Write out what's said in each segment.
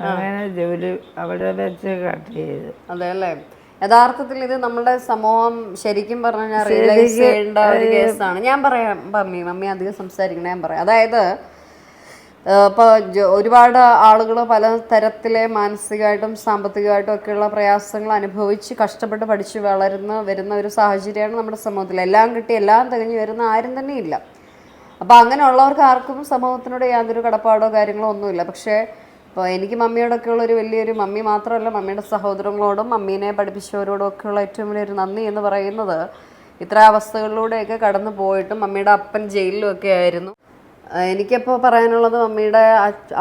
അങ്ങനെ ജോലി അവിടെ വെച്ച് കട്ട് ചെയ്തു. അതെ അല്ലേ? യഥാർത്ഥത്തിൽ ഇത് നമ്മുടെ സമൂഹം ശരിക്കും പറഞ്ഞാൽ റിയലൈസ് ചെയ്യേണ്ട ഒരു കേസാണ്. ഞാൻ പറയാം മമ്മി മമ്മി അധികം സംസാരിക്കണേ ഞാൻ പറയാം. അതായത് ഇപ്പോൾ ഒരുപാട് ആളുകൾ പല തരത്തിലെ മാനസികമായിട്ടും സാമ്പത്തികമായിട്ടും ഒക്കെയുള്ള പ്രയാസങ്ങൾ അനുഭവിച്ച് കഷ്ടപ്പെട്ട് പഠിച്ച് വളരുന്ന വരുന്ന ഒരു സാഹചര്യമാണ് നമ്മുടെ സമൂഹത്തിൽ എല്ലാം കിട്ടി എല്ലാം തികഞ്ഞു വരുന്ന ആരും തന്നെ ഇല്ല അപ്പോൾ അങ്ങനെയുള്ളവർക്ക് ആർക്കും സമൂഹത്തിനോട് യാതൊരു കടപ്പാടോ കാര്യങ്ങളോ ഒന്നുമില്ല. പക്ഷേ ഇപ്പോൾ എനിക്ക് മമ്മിയോടൊക്കെ ഉള്ളൊരു വലിയൊരു മമ്മി മാത്രമല്ല മമ്മിയുടെ സഹോദരങ്ങളോടും മമ്മീനെ പഠിപ്പിച്ചവരോടും ഒക്കെയുള്ള ഏറ്റവും വലിയൊരു നന്ദി എന്ന് പറയുന്നത്. ഇത്ര അവസ്ഥകളിലൂടെയൊക്കെ കടന്നു പോയിട്ടും മമ്മിയുടെ അപ്പൻ ജയിലിലും ഒക്കെ ആയിരുന്നു. എനിക്കപ്പോൾ പറയാനുള്ളത് മമ്മിയുടെ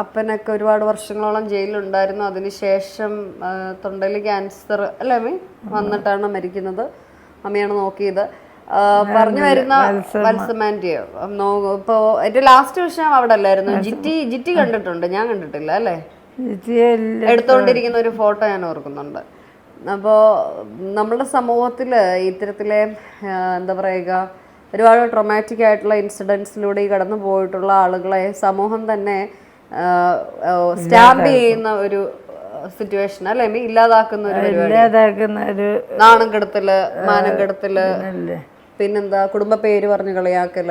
അപ്പനൊക്കെ ഒരുപാട് വർഷങ്ങളോളം ജയിലിലുണ്ടായിരുന്നു. അതിനുശേഷം തൊണ്ടയിൽ ക്യാൻസർ അല്ലേ മമ്മി? വന്നിട്ടാണ് മരിക്കുന്നത്. മമ്മിയാണ് നോക്കിയത്. പറഞ്ഞു വരുന്ന വത്സമാന്റിയോ ഇപ്പോ എന്റെ ലാസ്റ്റ് വിഷയം അവിടെ അല്ലായിരുന്നു ജിറ്റി ജിറ്റി കണ്ടിട്ടുണ്ട് ഞാൻ കണ്ടിട്ടില്ല അല്ലേ? എടുത്തോണ്ടിരിക്കുന്ന എടുത്തുകൊണ്ടിരിക്കുന്ന ഒരു ഫോട്ടോ ഞാൻ ഓർക്കുന്നുണ്ട്. അപ്പോൾ നമ്മുടെ സമൂഹത്തിൽ ഇത്തരത്തിലെ എന്താ പറയുക ഒരുപാട് ട്രൊമാറ്റിക് ആയിട്ടുള്ള ഇൻസിഡൻസിലൂടെ ഈ കടന്നു പോയിട്ടുള്ള ആളുകളെ സമൂഹം തന്നെ സ്റ്റാമ്പ് ചെയ്യുന്ന ഒരു സിറ്റുവേഷൻ അല്ലേ? ഇല്ലാതാക്കുന്ന ഒരു ഇല്ലാതാക്കുന്ന ഒരു നാണം കെടുത്തൽ മാനം കെടുത്തൽ. പിന്നെന്താ കുടുംബ പേര് പറഞ്ഞു കളിയാക്കൽ.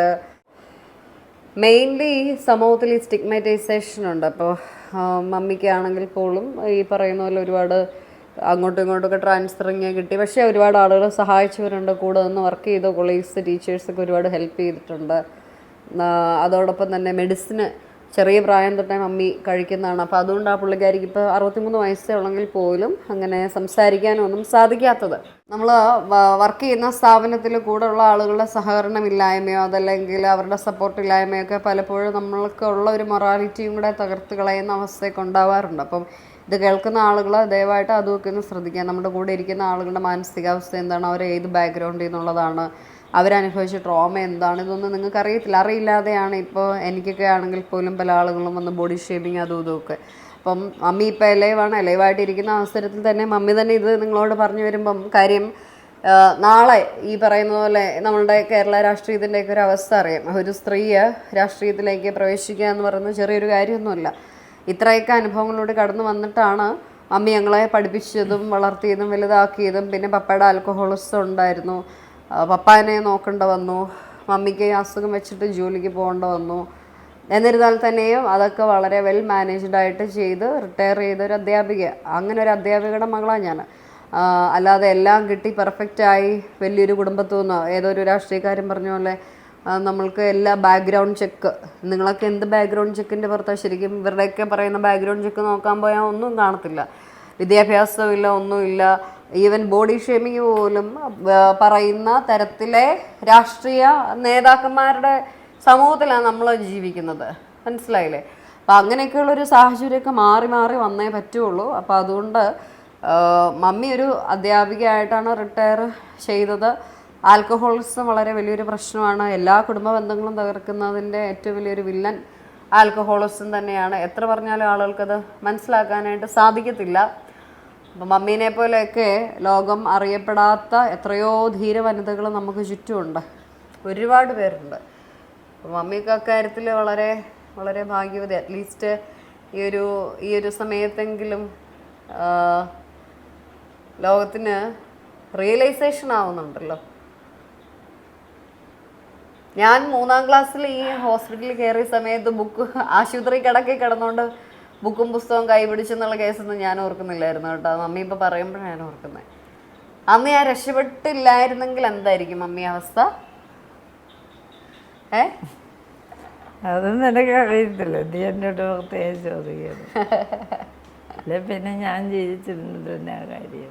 മെയിൻലി സമൂഹത്തിൽ ഈ സ്റ്റിഗ്മറ്റൈസേഷൻ ഉണ്ട്. അപ്പോൾ മമ്മിക്കാണെങ്കിൽ പോലും ഈ പറയുന്ന പോലെ ഒരുപാട് അങ്ങോട്ടും ഇങ്ങോട്ടൊക്കെ ട്രാൻസ്ഫറിങ് കിട്ടി. പക്ഷേ ഒരുപാട് ആളുകൾ സഹായിച്ചവരുണ്ട്. കൂടെ നിന്ന് വർക്ക് ചെയ്ത കൊളീഗ്സ് ടീച്ചേഴ്സൊക്കെ ഒരുപാട് ഹെൽപ്പ് ചെയ്തിട്ടുണ്ട്. അതോടൊപ്പം തന്നെ മെഡിസിന് ചെറിയ പ്രായം തൊട്ടേ മമ്മി കഴിക്കുന്നതാണ്. അപ്പോൾ അതുകൊണ്ട് ആ പുള്ളിക്കാരിക്ക് ഇപ്പോൾ അറുപത്തിമൂന്ന് വയസ്സേ ഉള്ളെങ്കിൽ പോലും അങ്ങനെ സംസാരിക്കാനൊന്നും സാധിക്കാത്തത്. നമ്മൾ വർക്ക് ചെയ്യുന്ന സ്ഥാപനത്തിൽ കൂടെ ഉള്ള ആളുകളുടെ സഹകരണമില്ലായ്മയോ അതല്ലെങ്കിൽ അവരുടെ സപ്പോർട്ട് ഇല്ലായ്മയോ ഒക്കെ പലപ്പോഴും നമ്മൾക്ക് ഉള്ള ഒരു മൊറാലിറ്റിയും കൂടെ തകർത്ത് കളയുന്ന അവസ്ഥയൊക്കെ ഉണ്ടാവാറുണ്ട്. അപ്പം ഇത് കേൾക്കുന്ന ആളുകൾ ദയവായിട്ട് അതുമൊക്കെ ഒന്ന് ശ്രദ്ധിക്കുക. നമ്മുടെ കൂടെ ഇരിക്കുന്ന ആളുകളുടെ മാനസികാവസ്ഥ എന്താണ്? അവർ ഏത് ബാക്ക്ഗ്രൗണ്ടിൽ നിന്നുള്ളതാണ്? അവരനുഭവിച്ച ട്രോമ എന്താണ് ഇതൊന്നും നിങ്ങൾക്ക് അറിയത്തില്ല അറിയില്ലാതെയാണ് ഇപ്പോൾ എനിക്കൊക്കെ ആണെങ്കിൽ പോലും പല ആളുകളും വന്ന് ബോഡി ഷേമിങ് അതും ഇതുമൊക്കെ അപ്പം മമ്മി ഇപ്പോൾ എലൈവാണ് എലൈവായിട്ടിരിക്കുന്ന അവസരത്തിൽ തന്നെ മമ്മി തന്നെ ഇത് നിങ്ങളോട് പറഞ്ഞു വരുമ്പം കാര്യം നാളെ ഈ പറയുന്ന പോലെ നമ്മളുടെ കേരള രാഷ്ട്രീയത്തിന്റെയൊക്കെ ഒരു അവസ്ഥ അറിയാം. ഒരു സ്ത്രീയെ രാഷ്ട്രീയത്തിലേക്ക് പ്രവേശിക്കുക എന്ന് പറയുന്നത് ചെറിയൊരു കാര്യമൊന്നുമല്ല. ഇത്രയൊക്കെ അനുഭവങ്ങളിലൂടെ കടന്നു വന്നിട്ടാണ് അമ്മ ഞങ്ങളെ പഠിപ്പിച്ചതും വളർത്തിയതും വലുതാക്കിയതും. പിന്നെ പപ്പയുടെ ആൽക്കഹോളിസം ഉണ്ടായിരുന്നു. ആ, പപ്പാനെ നോക്കേണ്ട വന്നു. മമ്മിക്ക് അസുഖം വെച്ചിട്ട് ജോലിക്ക് പോകേണ്ട വന്നു. എന്നിരുന്നാൽ തന്നെയും അതൊക്കെ വളരെ വെൽ മാനേജ്ഡ് ആയിട്ട് ചെയ്ത് റിട്ടയർ ചെയ്ത ഒരു അധ്യാപിക. അങ്ങനെ ഒരു അധ്യാപികയുടെ മകളാണ് ഞാൻ. അല്ലാതെ എല്ലാം കിട്ടി പെർഫെക്റ്റായി വലിയൊരു കുടുംബത്തു നിന്നോ ഏതോ ഒരു രാഷ്ട്രീയക്കാരൻ പറഞ്ഞ പോലെ നമ്മൾക്ക് എല്ലാ ബാക്ക്ഗ്രൗണ്ട് ചെക്ക് നിങ്ങളൊക്കെ എന്ത് ബാക്ക്ഗ്രൗണ്ട് ചെക്കിന്റെ പുറത്താണ് ശരിക്കും ഇവരുടെയൊക്കെ പറയുന്ന ബാക്ക്ഗ്രൗണ്ട് ചെക്ക് നോക്കാൻ പോയാൽ ഒന്നും കാണത്തില്ല. വിദ്യാഭ്യാസമില്ല ഒന്നുമില്ല. ഈവൻ ബോഡി ഷേമിങ് പോലും പറയുന്ന തരത്തിലെ രാഷ്ട്രീയ നേതാക്കന്മാരുടെ സമൂഹത്തിലാണ് നമ്മൾ ജീവിക്കുന്നത്. മനസ്സിലായില്ലേ? അപ്പം അങ്ങനെയൊക്കെയുള്ളൊരു സാഹചര്യമൊക്കെ മാറി മാറി വന്നേ പറ്റുള്ളൂ. അപ്പോൾ അതുകൊണ്ട് മമ്മി ഒരു അധ്യാപികയായിട്ടാണ് റിട്ടയർ ചെയ്തത്. ആൽക്കഹോളിസം വളരെ വലിയൊരു പ്രശ്നമാണ്. എല്ലാ കുടുംബ ബന്ധങ്ങളും തകർക്കുന്നതിന്റെ ഏറ്റവും വലിയൊരു വില്ലൻ ആൽക്കഹോളിസം തന്നെയാണ്. എത്ര പറഞ്ഞാലും ആളുകൾക്കത് മനസ്സിലാക്കാനായിട്ട് സാധിക്കത്തില്ല. അപ്പം മമ്മീനെ പോലെയൊക്കെ ലോകം അറിയപ്പെടാത്ത എത്രയോ ധീര വനിതകൾ നമുക്ക് ചുറ്റുമുണ്ട്. ഒരുപാട് പേരുണ്ട്. അപ്പം മമ്മിക്ക് അക്കാര്യത്തിൽ വളരെ വളരെ ഭാഗ്യവതി. അറ്റ്ലീസ്റ്റ് ഈ ഒരു ഈ ഒരു സമയത്തെങ്കിലും ലോകത്തിന് റിയലൈസേഷൻ ആവുന്നുണ്ടല്ലോ. ഞാൻ മൂന്നാം ക്ലാസ്സിൽ ഈ ഹോസ്പിറ്റലിൽ കയറിയ സമയത്ത് ബുക്ക് ആശുപത്രി കിടക്കി കിടന്നുകൊണ്ട് ബുക്കും പുസ്തകവും കൈ പിടിച്ചെന്നുള്ള കേസൊന്നും ഞാൻ ഓർക്കുന്നില്ലായിരുന്നു കേട്ടോ. മമ്മി ഇപ്പം പറയുമ്പോഴാണ് ഞാൻ ഓർക്കുന്നത് അന്ന് ഞാൻ രക്ഷപ്പെട്ടില്ലായിരുന്നെങ്കിൽ എന്തായിരിക്കും മമ്മി അവസ്ഥ? ഏ? അതൊന്നും എനിക്ക് അറിയത്തില്ല. നീ എന്നോട് പ്രത്യേകം ചോദിക്കുന്നത് അല്ലെ പിന്നെ ഞാൻ ജീവിച്ചിരുന്നത് തന്നെ കാര്യം.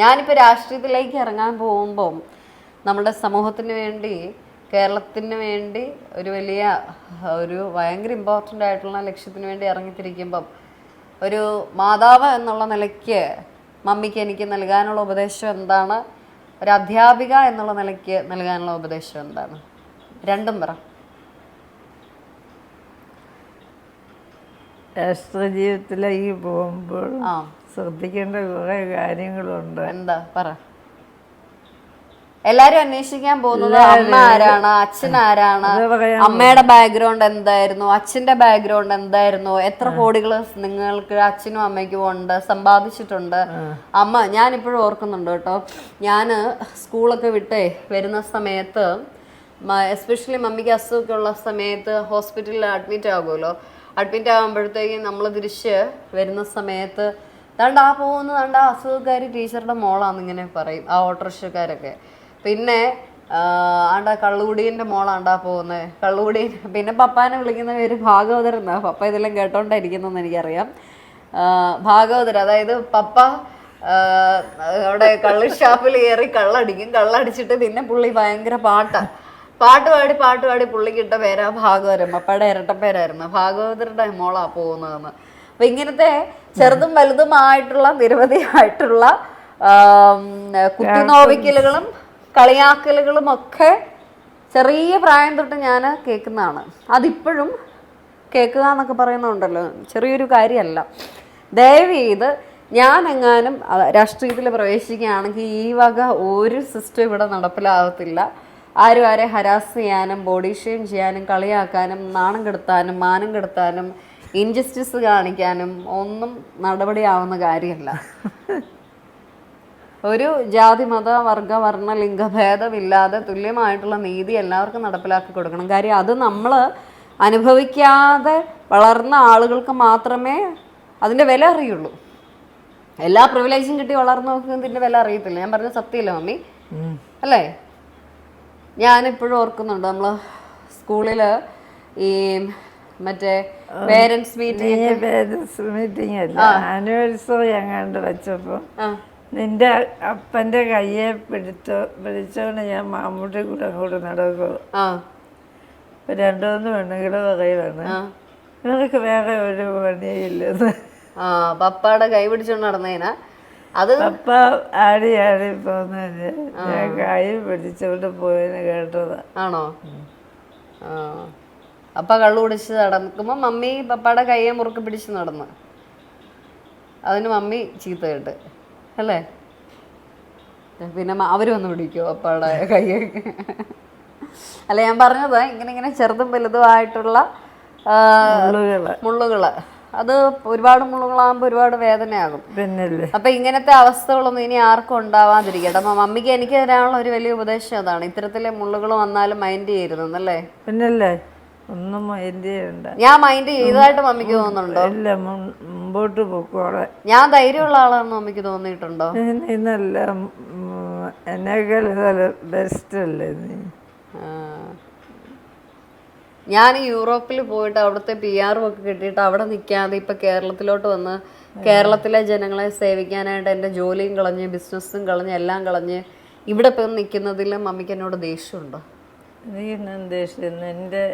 ഞാനിപ്പോൾ രാഷ്ട്രീയത്തിലേക്ക് ഇറങ്ങാൻ പോകുമ്പം നമ്മുടെ സമൂഹത്തിന് വേണ്ടി കേരളത്തിന് വേണ്ടി ഒരു വലിയ ഒരു ഭയങ്കര ഇമ്പോർട്ടന്റ് ആയിട്ടുള്ള ലക്ഷ്യത്തിന് വേണ്ടി ഇറങ്ങിത്തിരിക്കുമ്പം ഒരു മാതാവ് എന്നുള്ള നിലയ്ക്ക് മമ്മിക്ക് എനിക്ക് നൽകാനുള്ള ഉപദേശം എന്താണ്? ഒരു അധ്യാപിക എന്നുള്ള നിലയ്ക്ക് നൽകാനുള്ള ഉപദേശം എന്താണ്? രണ്ടും പറ. രാഷ്ട്രീയ ജീവിതത്തിലേക്ക് പോകുമ്പോൾ ആ. ശ്രദ്ധിക്കേണ്ട കുറേ കാര്യങ്ങളുണ്ട്. എന്താ? പറ. എല്ലാരും അന്വേഷിക്കാൻ പോകുന്നത് അമ്മ ആരാണ് അച്ഛൻ ആരാണ്? അമ്മയുടെ ബാക്ക്ഗ്രൗണ്ട് എന്തായിരുന്നു? അച്ഛന്റെ ബാക്ക്ഗ്രൗണ്ട് എന്തായിരുന്നു? എത്ര കോടികൾ നിങ്ങൾക്ക് അച്ഛനും അമ്മയ്ക്കും ഉണ്ട് സമ്പാദിച്ചിട്ടുണ്ട്. അമ്മ ഞാൻ ഇപ്പോഴും ഓർക്കുന്നുണ്ട് കേട്ടോ. ഞാൻ സ്കൂളൊക്കെ വിട്ടേ വരുന്ന സമയത്ത് എസ്പെഷ്യലി മമ്മിക്ക് അസുഖമൊക്കെ ഉള്ള സമയത്ത് ഹോസ്പിറ്റലിൽ അഡ്മിറ്റ് ആകുമല്ലോ. അഡ്മിറ്റ് ആകുമ്പോഴത്തേക്കും നമ്മൾ തിരിച്ച് വരുന്ന സമയത്ത് ദാണ്ട ആ പോകുന്ന ദണ്ട ആ അസുഖക്കാരി ടീച്ചറുടെ മോളാന്ന് ഇങ്ങനെ പറയും ആ ഓട്ടോറിക്ഷക്കാരൊക്കെ. പിന്നെ ആണ്ടാ കള്ളുകുടീന്റെ മോളാണ്ടാ പോകുന്നത് കള്ളുകുടി പിന്നെ പപ്പാനെ വിളിക്കുന്ന പേര് ഭാഗവതർ എന്നാ. പപ്പ ഇതെല്ലാം കേട്ടോണ്ടായിരിക്കുന്നു എനിക്കറിയാം. ഭാഗവതർ അതായത് പപ്പ അവിടെ കള്ള് ഷാപ്പിൽ കയറി കള്ളടിക്കും. കള്ളടിച്ചിട്ട് പിന്നെ പുള്ളി ഭയങ്കര പാട്ടാണ് പാട്ട് പാടി പാട്ട് പാടി പുള്ളിക്ക് ഇട്ട പേരാ ഭാഗവതരം. പപ്പയുടെ ഇരട്ടപ്പേരായിരുന്നു ഭാഗവതരുടെ മോളാ പോകുന്നതെന്ന് അപ്പൊ ഇങ്ങനത്തെ ചെറുതും വലുതുമായിട്ടുള്ള നിരവധിയായിട്ടുള്ള കുട്ടി കുത്തിനോവിക്കലുകളും കളിയാക്കലുകളും ഒക്കെ ചെറിയ പ്രായം തൊട്ട് ഞാൻ കേൾക്കുന്നതാണ്. അതിപ്പോഴും കേൾക്കുക എന്നൊക്കെ പറയുന്നുണ്ടല്ലോ. ചെറിയൊരു കാര്യമല്ല. ദയവ് ചെയ്ത് ഞാൻ എങ്ങാനും രാഷ്ട്രീയത്തിൽ പ്രവേശിക്കുകയാണെങ്കിൽ ഈ വക ഒരു സിസ്റ്റം ഇവിടെ നടപ്പിലാകത്തില്ല ആരും ആരെ ഹരാസ് ചെയ്യാനും ബോഡി ഷെയിം ചെയ്യാനും കളിയാക്കാനും നാണം കെടുത്താനും മാനം കെടുത്താനും ഇൻജസ്റ്റിസ് കാണിക്കാനും ഒന്നും നടപടിയാവുന്ന കാര്യമല്ല. ഒരു ജാതി മത വർഗ വർണ ലിംഗഭേദമില്ലാതെ തുല്യമായിട്ടുള്ള നീതി എല്ലാവർക്കും നടപ്പിലാക്കി കൊടുക്കണം. കാര്യം അത് നമ്മൾ അനുഭവിക്കാതെ വളർന്ന ആളുകൾക്ക് മാത്രമേ അതിന്റെ വില അറിയുള്ളൂ. എല്ലാ പ്രിവിലേജും കിട്ടി വളർന്നവർക്ക് ഇതിന്റെ വില അറിയത്തില്ല. ഞാൻ പറഞ്ഞ സത്യമില്ല മമ്മി. അല്ലേ? ഞാനിപ്പോഴും ഓർക്കുന്നുണ്ട് നമ്മൾ സ്കൂളിൽ ഈ മറ്റേ പേരൻസ് മീറ്റിംഗ് പേരൻസ് മീറ്റിംഗ് അല്ല ആനിവേഴ്സറി എങ്ങാണ്ട് വെച്ചപ്പോൾ നിന്റെ അപ്പന്റെ കയ്യെ പിടിച്ചോ പിടിച്ചോണ്ട് ഞാൻ മാമ്മൂട്ടി കൂടെ കൂടെ നടക്കും. രണ്ടുമൂന്ന് രണ്ടു മൂന്ന് പെണ്ണുങ്ങൾ പറയുവാണ് നിനക്ക് വേറെ ഒരു പണിയില്ലെന്ന് ആ പപ്പയുടെ കൈ പിടിച്ചോണ്ട് നടന്നേനാ? അത് പപ്പ ആടി ആടി പോകുന്നതിന് ഞാൻ കൈ പിടിച്ചോണ്ട് പോയെന്ന് കേട്ടതാ. ആണോ? ആ. അപ്പ കള്ളു കുടിച്ച് നടക്കുമ്പോ മമ്മി പപ്പയുടെ കയ്യെ മുറുക്ക് പിടിച്ച് നടന്ന്. അതിന് മമ്മി ചീത്ത കേട്ട്. അല്ലേ? പിന്നെ അവർ അവർ വന്ന് പിടിക്കുമോ അപ്പാടെ കൈയൊക്കെ അല്ല ഞാൻ പറഞ്ഞത് ഇങ്ങനെ ഇങ്ങനെ ചെറുതും വലുതും ആയിട്ടുള്ള മുള്ളുകൾ. അത് ഒരുപാട് മുള്ളുകളാകുമ്പോൾ ഒരുപാട് വേദനയാകും. പിന്നല്ലേ. അപ്പൊ ഇങ്ങനത്തെ അവസ്ഥകളൊന്നും ഇനി ആർക്കും ഉണ്ടാവാതിരിക്കട്ടെ. അപ്പൊ മമ്മിക്ക് എനിക്ക് തരാനുള്ള ഒരു വലിയ ഉപദേശം അതാണ്. ഇത്തരത്തിലെ മുള്ളുകൾ വന്നാലും മൈൻഡ് ചെയ്യരുതെന്നല്ലേ? പിന്നല്ലേ. ഒന്നും മൈൻഡ് ചെയ്യണ്ട. ഞാൻ മൈൻഡ് ചെയ്തതായിട്ട് മമ്മിക്ക് തോന്നുന്നുണ്ടോ? ഇല്ല മുമ്പോട്ട് പൊക്കോളെ ഞാൻ ധൈര്യമുള്ള ആളാണെന്ന് മമ്മിക്ക് തോന്നിയിട്ടുണ്ടോ? നീ എന്നെക്കാൾ ബെസ്റ്റ് അല്ലേ നീ. ഞാൻ യൂറോപ്പിൽ പോയിട്ട് അവിടുത്തെ പി ആറും ഒക്കെ കിട്ടിയിട്ട് അവിടെ നിൽക്കാതെ ഇപ്പൊ കേരളത്തിലോട്ട് വന്ന് കേരളത്തിലെ ജനങ്ങളെ സേവിക്കാനായിട്ട് എന്റെ ജോലിയും കളഞ്ഞ് ബിസിനസ്സും കളഞ്ഞ് എല്ലാം കളഞ്ഞ് ഇവിടെ ഇപ്പം നിൽക്കുന്നതിൽ മമ്മിക്ക് എന്നോട് ദേഷ്യമുണ്ടോ? നീ ദേഷ്യം? നിന്റെ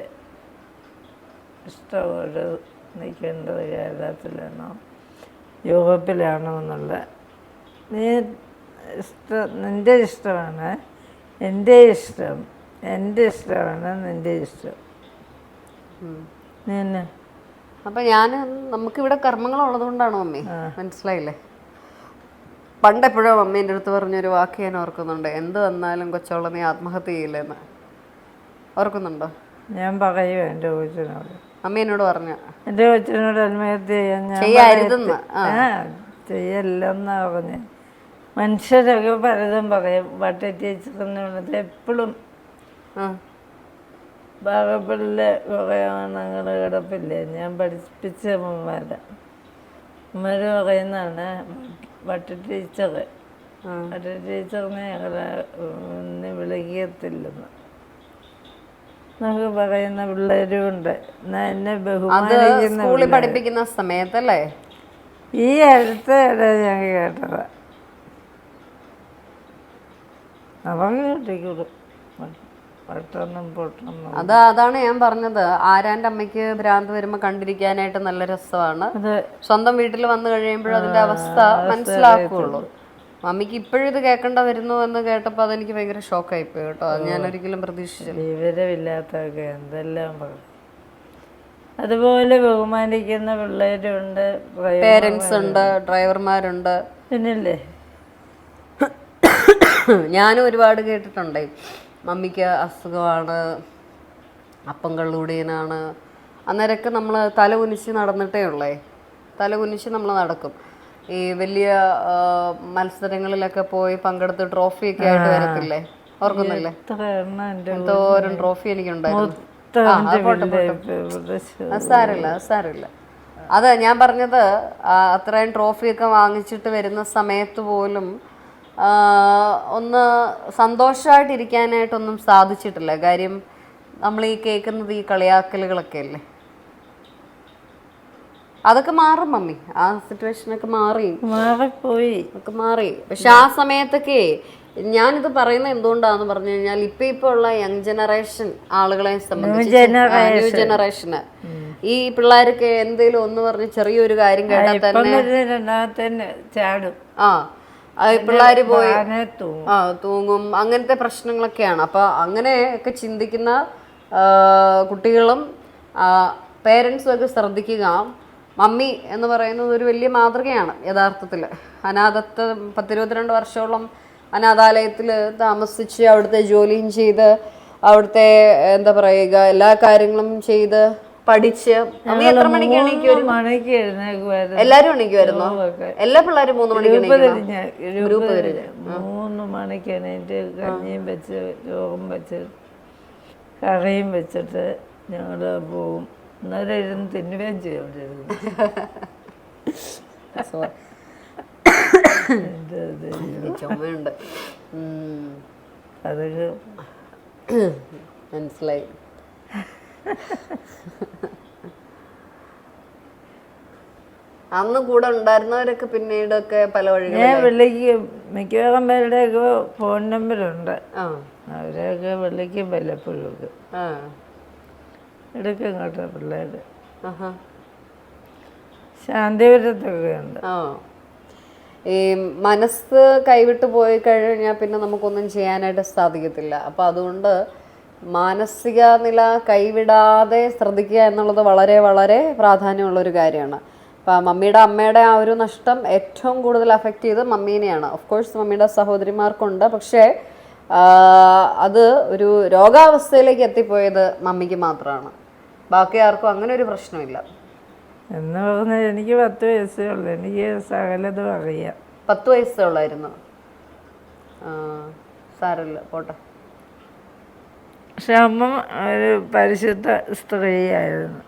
ഇഷ്ടമോട് നിൽക്കേണ്ടത് കേരളത്തിലാണോ യൂറോപ്പിലാണോ എന്നുള്ള നീ ഇഷ്ടം നിന്റെ ഇഷ്ടമാണ് എന്റെ ഇഷ്ടം എന്റെ ഇഷ്ടമാണ് നിന്റെ ഇഷ്ടം. നീ അപ്പം ഞാൻ നമുക്കിവിടെ കർമ്മങ്ങളുള്ളത് കൊണ്ടാണ് മമ്മി മനസ്സിലായില്ലേ? പണ്ട് അമ്മേന്റെ അടുത്ത് പറഞ്ഞൊരു വാക്ക് ഞാൻ ഓർക്കുന്നുണ്ട്. എന്ത് വന്നാലും കൊച്ചോളം നീ ആത്മഹത്യ ചെയ്യില്ലെന്ന്. ഓർക്കുന്നുണ്ടോ? ഞാൻ പറയുക എന്റെ കൊച്ചിനോട്. മമ്മി എന്നോട് പറഞ്ഞ. എന്റെ കൊച്ചിനോട് ആത്മഹത്യ ചെയ്യാൻ ഞാൻ ചെയ്യാരുതെന്ന്. ചെയ്യല്ലെന്നാ മനുഷ്യരൊക്കെ പലതും പറയും. വട്ട പറഞ്ഞത് എപ്പോഴും. പാകപ്പിള്ള കുറേ ആണുങ്ങൾ കിടപ്പില്ലേ? ഞാൻ പഠിപ്പിച്ച അമ്മമാരാ അമ്മമാര് പറയുന്നതാണ് വട്ട ടീച്ചർ വട്ട ടീച്ചറിനെ ഞങ്ങളെ ഒന്ന് വിളിക്കത്തില്ലെന്ന്. എന്നൊക്കെ പറയുന്ന പിള്ളേരും ഉണ്ട് എന്നാ ബഹുമാനിക്കുന്ന സ്കൂളിൽ പഠിപ്പിക്കുന്ന സമയത്തല്ലേ? ഈ അടുത്ത ഞാൻ കേട്ടത്. അവൻ കിട്ടിക്കൂടും പെട്ടെന്നും പൊട്ടൊന്നും. അത് അതാണ് ഞാൻ പറഞ്ഞത്. ആരാന്റെ അമ്മയ്ക്ക് ഭ്രാന്ത് വരുമ്പോ കണ്ടിരിക്കാനായിട്ട് നല്ല രസമാണ്. അത്. സ്വന്തം വീട്ടിൽ വന്നു കഴിയുമ്പോഴും അതിന്റെ അവസ്ഥ മനസ്സിലാക്കുള്ളൂ. മമ്മിക്ക് ഇപ്പോഴും ഇത് കേൾക്കേണ്ട വരുന്നു എന്ന് കേട്ടപ്പോൾ അതെനിക്ക് ഭയങ്കര ഷോക്കായി പോയി കേട്ടോ. അത് ഞാൻ ഒരിക്കലും പ്രതീക്ഷിച്ചില്ല. വിവരമില്ലാത്തൊക്കെ എന്തെല്ലാം പറയും അതുപോലെ ബഹുമാനിക്കുന്ന പിള്ളേരുണ്ട് പേരൻസ് ഉണ്ട് ഡ്രൈവർമാരുണ്ട്. പിന്നല്ലേ? ഞാനും ഒരുപാട് കേട്ടിട്ടുണ്ട്. മമ്മിക്ക് അസുഖമാണ് അപ്പം കള്ളൂടിയനാണ് അന്നേരമൊക്കെ നമ്മൾ തല കുനിച്ച് നടന്നിട്ടേ ഉള്ളേ. തല കുനിച്ച് നമ്മൾ നടക്കും. ഈ വലിയ മത്സരങ്ങളിലൊക്കെ പോയി പങ്കെടുത്ത് ട്രോഫി ഒക്കെ ആയിട്ട് വരത്തില്ലേ? ഓർക്കുന്നില്ലേ? എന്തോരം ട്രോഫി എനിക്കുണ്ടായിരുന്നു. പോട്ടെ, പോട്ടെ. അത് ഞാൻ പറഞ്ഞത് അത്രയും ട്രോഫിയൊക്കെ വാങ്ങിച്ചിട്ട് വരുന്ന സമയത്ത് പോലും ഒന്ന് സന്തോഷമായിട്ടിരിക്കാനായിട്ടൊന്നും സാധിച്ചിട്ടില്ല. കാര്യം നമ്മൾ ഈ കേൾക്കുന്നത് ഈ കളിയാക്കലുകളൊക്കെ അല്ലേ? അതൊക്കെ മാറും മമ്മി. ആ സിറ്റുവേഷനൊക്കെ മാറി. മാറിപ്പോയി. ഒക്കെ മാറി. പക്ഷെ ആ സമയത്തൊക്കെ ഞാനിത് പറയുന്നത് എന്തുകൊണ്ടാന്ന് പറഞ്ഞു കഴിഞ്ഞാൽ ഇപ്പൊ ഇപ്പൊ ഉള്ള യങ് ജനറേഷൻ ആളുകളെ സംബന്ധിച്ച് ജനറേഷന് ഈ പിള്ളേരൊക്കെ എന്തേലും ഒന്ന് പറഞ്ഞ് ചെറിയൊരു കാര്യം കേട്ടാൽ തന്നെ ചാടും. ആ പിള്ളേര് പോയി ആ തൂങ്ങും. അങ്ങനത്തെ പ്രശ്നങ്ങളൊക്കെയാണ്. അപ്പൊ അങ്ങനെയൊക്കെ ചിന്തിക്കുന്ന കുട്ടികളും പേരൻസും ഒക്കെ ശ്രദ്ധിക്കുക. മമ്മി എന്ന് പറയുന്നത് ഒരു വലിയ മാതൃകയാണ് യഥാർത്ഥത്തിൽ. അനാഥത്വ പത്തിരുപത്തിരണ്ട് വർഷോളം അനാഥാലയത്തിൽ താമസിച്ച് അവിടുത്തെ ജോലിയും ചെയ്ത് അവിടുത്തെ എന്താ പറയുക എല്ലാ കാര്യങ്ങളും ചെയ്ത് പഠിച്ച് അമ്മ എത്ര മണിക്ക് മണിക്ക് എഴുന്നേക്കുമായിരുന്നു എല്ലാരും എണീക്കുമായിരുന്നോ എല്ലാ പിള്ളേരും മൂന്ന് മണിക്ക് ഗ്രൂപ്പ് മൂന്ന് മണിക്ക് എണീറ്റ് കഞ്ഞിയും വെച്ച് ചോറും വെച്ച് കറിയും വെച്ചിട്ട് ഞങ്ങൾ പോവും. അന്നേരം ഇരുന്ന് തിന്നുകയും ചെയ്തോണ്ടിരുന്നു ചുമയുണ്ട്? ഉം. മനസ്സിലായി. അന്ന് കൂടെ ഉണ്ടായിരുന്നവരൊക്കെ പിന്നീടൊക്കെ പല വഴികളും ഞാൻ വിളിക്കും മിക്കവാറും പേരുടെയൊക്കെ ഫോൺ നമ്പർ ഉണ്ട് അവരെയൊക്കെ വിളിക്കും വല്ലപ്പോഴും ഒക്കെ. എടുക്കും കേട്ടോ പിള്ളേർ ശാന്തിപുരത്തൊക്കെയുണ്ട്. ആ. ഈ മനസ്സ് കൈവിട്ട് പോയി കഴിഞ്ഞാൽ പിന്നെ നമുക്കൊന്നും ചെയ്യാനായിട്ട് സാധിക്കത്തില്ല. അപ്പൊ അതുകൊണ്ട് മാനസിക നില കൈവിടാതെ ശ്രദ്ധിക്കുക എന്നുള്ളത് വളരെ വളരെ പ്രാധാന്യമുള്ള ഒരു കാര്യമാണ്. അപ്പം മമ്മിയുടെ അമ്മയുടെ ആ ഒരു നഷ്ടം ഏറ്റവും കൂടുതൽ അഫക്റ്റ് ചെയ്ത് മമ്മീനെയാണ്. ഓഫ് കോഴ്സ് മമ്മിയുടെ സഹോദരിമാർക്കുണ്ട്. പക്ഷേ അത് ഒരു രോഗാവസ്ഥയിലേക്ക് എത്തിപ്പോയത് മമ്മിക്ക് മാത്രമാണ്. ബാക്കി ആർക്കും അങ്ങനെ ഒരു പ്രശ്നമില്ല. എന്ന് പറഞ്ഞാൽ എനിക്ക് പത്ത് വയസ്സേ ഉള്ളൂ. എനിക്ക് സകലതും അറിയാം. പത്ത് വയസ്സേ ഉള്ളായിരുന്നു. സാരല്ല സാരമില്ല പോട്ടെ. പക്ഷെ അമ്മ ഒരു പരിശുദ്ധ സ്ത്രീയായിരുന്നു.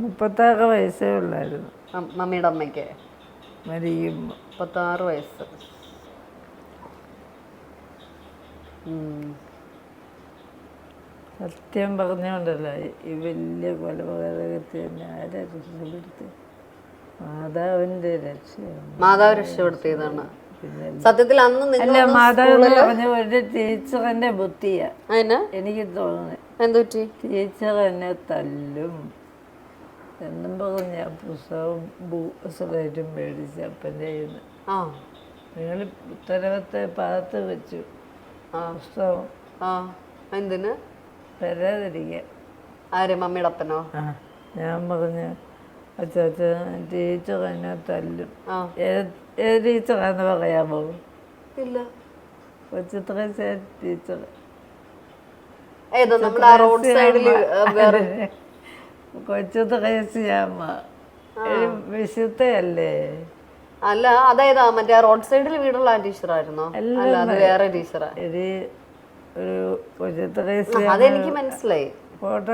മുപ്പത്താറ് വയസ്സേ ഉള്ളായിരുന്നു. മമ്മിയുടെ അമ്മയ്ക്ക്? മരിക്കുമ്പോൾ മുപ്പത്താറ് വയസ്സ്. ഉം. സത്യം പറഞ്ഞുകൊണ്ടല്ല ഈ വലിയ കൊലപാതകത്തെ തന്നെ ആരെ രക്ഷപ്പെടുത്തി? മാതാവിന്റെ രക്ഷയാണ്. മാതാവ് രക്ഷപ്പെടുത്തിയതാണ്. സത്യത്തിൽ അന്ന് അല്ല നിങ്ങൾ മാതാവ് എന്ന് പറഞ്ഞ ഒരു ടീച്ചറിന്റെ ബുദ്ധിയാ. അതിന് എനിക്ക് തോന്നുന്നത് എന്തു പറ്റി? ടീച്ചർ എന്നെ തല്ലും. എന്നും പറഞ്ഞ പുസ്തകം പുസ്തകവും ബുക്സും മേടിച്ച് അപ്പന്റെ കയ്യിൽ നിങ്ങൾ ഉത്തരവത്തെ പാത്ത് വെച്ചു. ആ. പുസ്തകം. ആ. എന്തിന് തരാതിരിക്കാൻ ആര്? മമ്മിയുടെ അപ്പനോ ആ ഞാൻ പറഞ്ഞു അച്ചാച്ച ടീച്ചർ എന്നെ തല്ലും. ആ. ഏത് ഏത് ടീച്ചറാന്ന് പറയാമോ ഇല്ല. കൊച്ചിത്ര ടീച്ചർ. ഏതോ നമ്മുടെ ആ റോഡ് സൈഡിൽ വേറെ. കൊച്ചു ത്രേസ്യാമ്മ ഒരു വിശുദ്ധയല്ലേ? അല്ല അതായത് ആ മറ്റേ റോഡ് സൈഡിൽ വീടുള്ള ആ ടീച്ചറായിരുന്നോ? അല്ല അത് വേറെ ടീച്ചറാ. ഒരു ഒരു അതെനിക്ക് മനസ്സിലായി. ഫോട്ടോ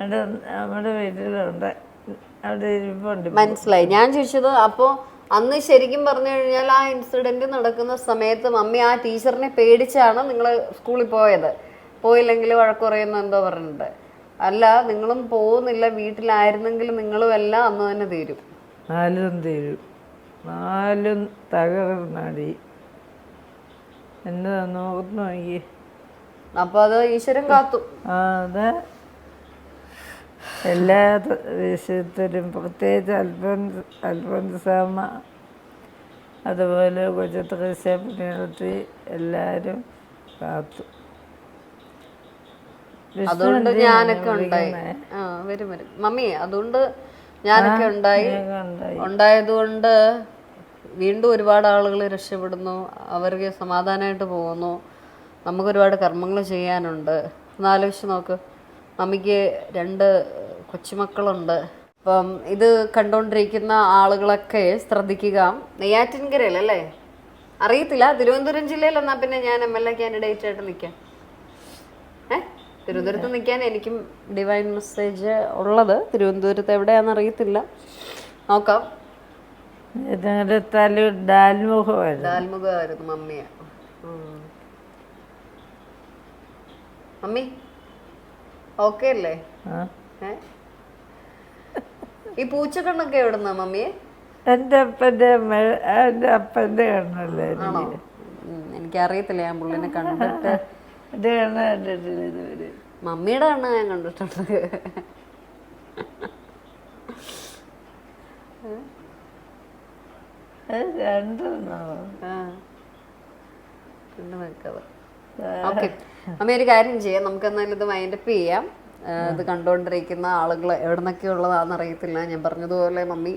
അവിടെ നമ്മുടെ വീട്ടിലുണ്ട്. അവിടെ ഇരിപ്പുണ്ട്. മനസ്സിലായി. ഞാൻ ചോദിച്ചത് അപ്പോൾ അന്ന് ശരിക്കും പറഞ്ഞു കഴിഞ്ഞാൽ ആ ഇൻസിഡന്റ് നടക്കുന്ന സമയത്ത് മമ്മി ആ ടീച്ചറിനെ പേടിച്ചാണ് നിങ്ങൾ സ്കൂളിൽ പോയത്. പോയില്ലെങ്കിൽ വഴക്ക് പറയുന്ന എന്തോ പറഞ്ഞിട്ട് അല്ല നിങ്ങളും പോകുന്നില്ല വീട്ടിലായിരുന്നെങ്കിൽ നിങ്ങളും എല്ലാം അന്ന് തന്നെ തീരും. നാലും തീരും. നാലും തകർന്നടി. എന്നതാ നോക്കുന്നു നോക്കി അപ്പൊ അത് ഈശ്വരൻ കാത്തു. ആ അത്. എല്ലാ വിഷയത്തിലും പ്രത്യേകിച്ച് അൽഫോൻസ് അൽഫോൻസാമ്മ അതുപോലെ കൊച്ചത്ത് പുണ്യവതി എല്ലാവരും കാത്തു. അതുകൊണ്ട് ഞാനൊക്കെ ഉണ്ടായി. ആ വരും വരും. മമ്മി അതുകൊണ്ട് ഞാനൊക്കെ ഉണ്ടായി. ഉണ്ടായത് ഉണ്ടായി. വീണ്ടും ഒരുപാട് ആളുകൾ രക്ഷപ്പെടുന്നു അവർക്ക് സമാധാനമായിട്ട് പോകുന്നു. നമുക്ക് ഒരുപാട് കർമ്മങ്ങൾ ചെയ്യാനുണ്ട് ഒന്നാലോചിച്ച് നോക്ക്. മമ്മിക്ക് രണ്ട് കൊച്ചുമക്കളുണ്ട്. അപ്പം ഇത് കണ്ടുകൊണ്ടിരിക്കുന്ന ആളുകളൊക്കെ ശ്രദ്ധിക്കുക. നെയ്യാറ്റിൻകരയിലല്ലേ? അറിയത്തില്ല. തിരുവനന്തപുരം ജില്ലയിൽ എന്നാൽ പിന്നെ ഞാൻ എം എൽ എ കാൻഡിഡേറ്റ് ആയിട്ട് നിൽക്കാം. ഏ? തിരുവനന്തപുരത്ത് നിൽക്കാൻ എനിക്കും ഡിവൈൻ മെസ്സേജ് ഉള്ളത് തിരുവനന്തപുരത്ത് എവിടെയാണെന്ന് അറിയത്തില്ല. നോക്കാം. ഞങ്ങളുടെ തല ഡാൽമുഖമായിരുന്നു. ദാൽമുഖമായിരുന്നു മമ്മിയെ. മമ്മി ഓക്കെ അല്ലേ. ഈ പൂച്ചക്കണ്ണൊക്കെ എവിടുന്ന മമ്മിയെ? എന്റെ അപ്പന്റെ മെ- എന്റെ അപ്പന്റെ കണ്ണല്ലേ എനിക്കറിയത്തില്ല ഞാൻ പുള്ളിനെ കണ്ടിട്ട്. എന്റെ കണ്ണ് കണ്ടിട്ടില്ല ഇതുവരെ. മമ്മിയുടെ കണ്ണ് ഞാൻ കണ്ടിട്ടുണ്ട് അത് രണ്ടെണ്ണോ ആ. കണ്ണ് വെക്കാതെ ഓക്കെ. അമ്മ ഒരു കാര്യം ചെയ്യാം. നമുക്ക് എന്നാലും ഇത് മൈൻഡപ്പ് ചെയ്യാം. ഇത് കണ്ടുകൊണ്ടിരിക്കുന്ന ആളുകൾ എവിടെ നിന്നൊക്കെ ഉള്ളതാണെന്ന് അറിയത്തില്ല. ഞാൻ പറഞ്ഞതുപോലെ മമ്മി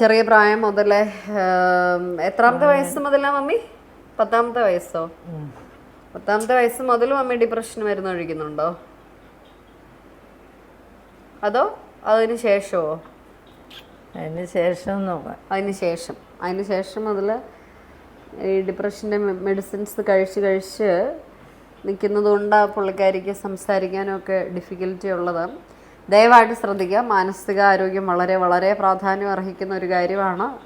ചെറിയ പ്രായം മുതലേ എത്രാമത്തെ വയസ്സ് മുതലാ മമ്മി? പത്താമത്തെ വയസ്സോ? പത്താമത്തെ വയസ്സ് മുതൽ മമ്മി ഡിപ്രഷൻ മരുന്ന് ഒഴിക്കുന്നുണ്ടോ? അതോ അതിന് ശേഷമോ? അതിന് ശേഷം നോക്കാം അതിന് ശേഷം. ശേഷം ഈ ഡിപ്രഷന്റെ മെഡിസിൻസ് കഴിച്ച് കഴിച്ച് നിൽക്കുന്നത് കൊണ്ട് ആ പുള്ളിക്കാരിക്ക് സംസാരിക്കാനൊക്കെ ഡിഫിക്കൽറ്റി ഉള്ളത്. ദയവായിട്ട് ശ്രദ്ധിക്കുക. മാനസിക ആരോഗ്യം വളരെ വളരെ പ്രാധാന്യം അർഹിക്കുന്ന ഒരു കാര്യമാണ്.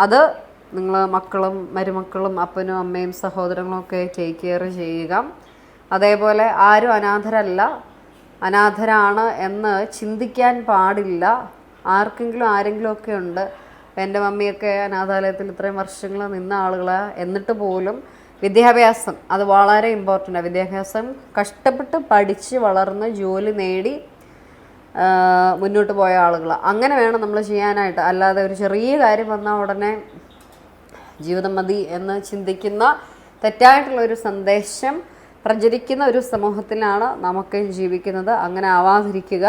അത് നിങ്ങൾ മക്കളും മരുമക്കളും അപ്പനും അമ്മയും സഹോദരങ്ങളും ഒക്കെ ടേക്ക് കെയർ ചെയ്യുക. അതേപോലെ ആരും അനാഥരല്ല. അനാഥരാണ് എന്ന് ചിന്തിക്കാൻ പാടില്ല. ആർക്കെങ്കിലും ആരെങ്കിലും ഒക്കെ ഉണ്ട്. എന്റെ മമ്മിയൊക്കെ അനാഥാലയത്തിൽ ഇത്രയും വർഷങ്ങൾ നിന്ന ആളുകളാണ് എന്നിട്ട് പോലും വിദ്യാഭ്യാസം അത് വളരെ ഇമ്പോർട്ടന്റ് വിദ്യാഭ്യാസം കഷ്ടപ്പെട്ട് പഠിച്ച് വളർന്ന് ജോലി നേടി മുന്നോട്ട് പോയ ആളുകളാണ് അങ്ങനെ വേണം നമ്മൾ ചെയ്യാനായിട്ട്. അല്ലാതെ ഒരു ചെറിയ കാര്യം വന്നാൽ ഉടനെ ജീവിതം മതി എന്ന് ചിന്തിക്കുന്ന തെറ്റായിട്ടുള്ള ഒരു സന്ദേശം പ്രചരിക്കുന്ന ഒരു സമൂഹത്തിലാണ് നമുക്ക് ജീവിക്കുന്നത്. അങ്ങനെ ആവാതിരിക്കുക.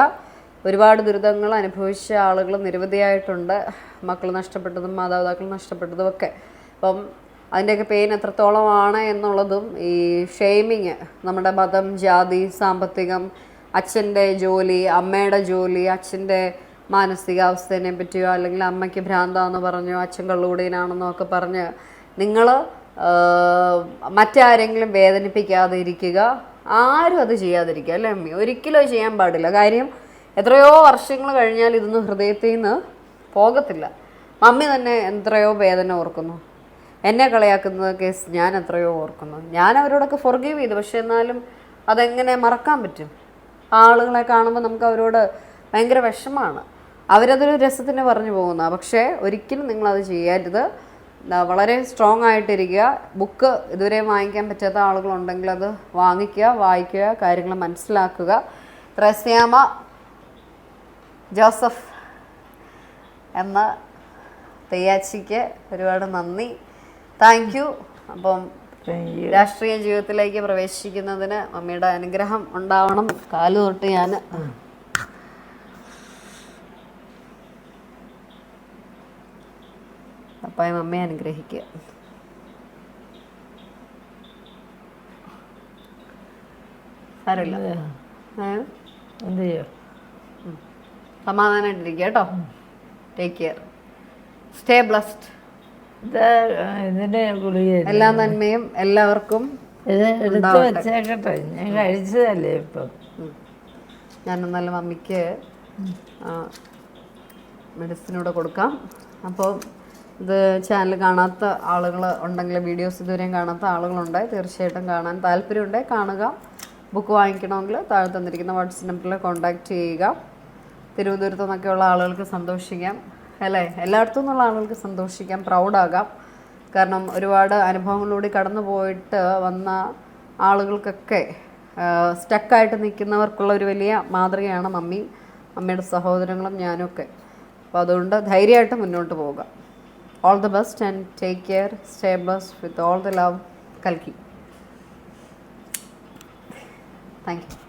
ഒരുപാട് ദുരിതങ്ങൾ അനുഭവിച്ച ആളുകൾ നിരവധിയായിട്ടുണ്ട്. മക്കൾ നഷ്ടപ്പെട്ടതും മാതാപിതാക്കൾ നഷ്ടപ്പെട്ടതും ഒക്കെ. അപ്പം അതിന്റെയൊക്കെ പെയിൻ എത്രത്തോളമാണ് എന്നുള്ളതും ഈ ഷെയ്മിങ് നമ്മുടെ മതം ജാതി സാമ്പത്തികം അച്ഛന്റെ ജോലി അമ്മയുടെ ജോലി അച്ഛന്റെ മാനസികാവസ്ഥേനെ പറ്റിയോ അല്ലെങ്കിൽ അമ്മയ്ക്ക് ഭ്രാന്താന്ന് പറഞ്ഞോ അച്ഛൻ കള്ളുകൂടിയനാണെന്നോ ഒക്കെ പറഞ്ഞ് നിങ്ങൾ മറ്റാരെങ്കിലും വേദനിപ്പിക്കാതെ ഇരിക്കുക ആരും അത് ചെയ്യാതിരിക്കുക അല്ലേ അമ്മി? ഒരിക്കലും ചെയ്യാൻ പാടില്ല. കാര്യം എത്രയോ വർഷങ്ങൾ കഴിഞ്ഞാൽ ഇതൊന്നും ഹൃദയത്തിൽ നിന്ന് പോകത്തില്ല. മമ്മി തന്നെ എത്രയോ വേദന ഓർക്കുന്നു. എന്നെ കളയാക്കുന്ന കേസ് ഞാൻ എത്രയോ ഓർക്കുന്നു. ഞാൻ അവരോടൊക്കെ ഫൊർഗീവ് ചെയ്തു. പക്ഷെ എന്നാലും അതെങ്ങനെ മറക്കാൻ പറ്റും? ആളുകളെ കാണുമ്പോൾ നമുക്ക് അവരോട് ഭയങ്കര വിഷമാണ് അവരതൊരു രസത്തിന് പറഞ്ഞു പോകുന്ന പക്ഷേ ഒരിക്കലും നിങ്ങളത് ചെയ്യരുത് വളരെ സ്ട്രോങ് ആയിട്ടിരിക്കുക. ബുക്ക് ഇതുവരെ വാങ്ങിക്കാൻ പറ്റാത്ത ആളുകളുണ്ടെങ്കിൽ അത് വാങ്ങിക്കുക വായിക്കുക കാര്യങ്ങൾ മനസ്സിലാക്കുക. ത്രസ്യാമ ജോസഫ് എന്ന തെയ്യാച്ചിക്ക് ഒരുപാട് നന്ദി. താങ്ക് യു അപ്പം രാഷ്ട്രീയ ജീവിതത്തിലേക്ക് പ്രവേശിക്കുന്നതിന് മമ്മിയുടെ അനുഗ്രഹം ഉണ്ടാവണം. കാലു തൊട്ട് ഞാൻ. അപ്പായ മമ്മയെ അനുഗ്രഹിക്കുക സാരമില്ല? എന്ത് ചെയ്യും? സമാധാനമായിട്ടിരിക്കുക കേട്ടോ. ടേക്ക് കെയർ സ്റ്റേ ബ്ലസ്ഡ് ഇത് ഇതിന്റെ ഗുളിക എല്ലാ നന്മയും എല്ലാവർക്കും ഇത് എടുത്ത് വെച്ചേക്കട്ടെ. ഞാൻ കഴിച്ചതല്ലേ ഇപ്പം. എന്നാലും മമ്മിക്ക് മെഡിസിനൂടെ കൊടുക്കാം. അപ്പോൾ ഇത് ചാനൽ കാണാത്ത ആളുകൾ ഉണ്ടെങ്കിൽ വീഡിയോസ് ഇതുവരെയും കാണാത്ത ആളുകളുണ്ട്. തീർച്ചയായിട്ടും കാണാൻ താല്പര്യമുണ്ടെങ്കിൽ കാണുക. ബുക്ക് വാങ്ങിക്കണമെങ്കിൽ താഴെ തന്നിരിക്കുന്ന വാട്സപ്പ് നമ്പറിൽ കോൺടാക്റ്റ് ചെയ്യുക. തിരുവനന്തപുരത്തു നിന്നൊക്കെയുള്ള ആളുകൾക്ക് സന്തോഷിക്കാം അല്ലേ? എല്ലായിടത്തു നിന്നുള്ള ആളുകൾക്ക് സന്തോഷിക്കാം പ്രൗഡാകാം. കാരണം ഒരുപാട് അനുഭവങ്ങളിലൂടെ കടന്നു പോയിട്ട് വന്ന ആളുകൾക്കൊക്കെ സ്റ്റക്കായിട്ട് നിൽക്കുന്നവർക്കുള്ള ഒരു വലിയ മാതൃകയാണ് മമ്മി അമ്മയുടെ സഹോദരങ്ങളും ഞാനും ഒക്കെ അപ്പോൾ അതുകൊണ്ട് ധൈര്യമായിട്ട് മുന്നോട്ട് പോവുക. All the best and take care stay bless with all the love കൽക്കി. Thank you